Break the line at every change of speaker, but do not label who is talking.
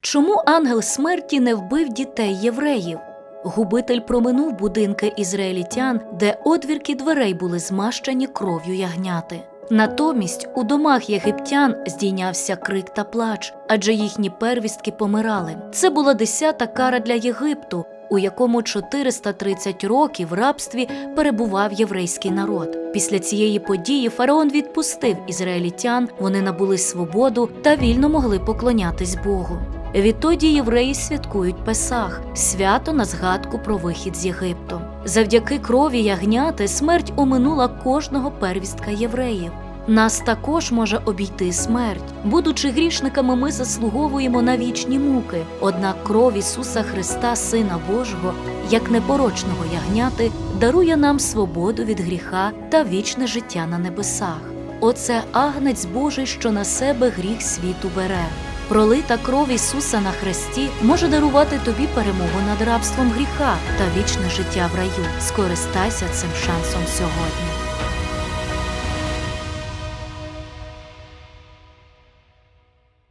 Чому ангел смерті не вбив дітей євреїв? Губитель проминув будинки ізраїлітян, де одвірки дверей були змащені кров'ю ягняти. Натомість у домах єгиптян здійнявся крик та плач, адже їхні первістки помирали. Це була десята кара для Єгипту, у якому 430 років в рабстві перебував єврейський народ. Після цієї події фараон відпустив ізраїлітян, вони набули свободу та вільно могли поклонятись Богу. Відтоді євреї святкують Песах, свято на згадку про вихід з Єгипту. Завдяки крові ягняти смерть оминула кожного первістка євреїв. Нас також може обійти смерть. Будучи грішниками, ми заслуговуємо на вічні муки. Однак кров Ісуса Христа, Сина Божого, як непорочного ягняти, дарує нам свободу від гріха та вічне життя на небесах. Оце агнець Божий, що на себе гріх світу бере. Пролита кров Ісуса на хресті може дарувати тобі перемогу над рабством гріха та вічне життя в раю. Скористайся цим шансом сьогодні.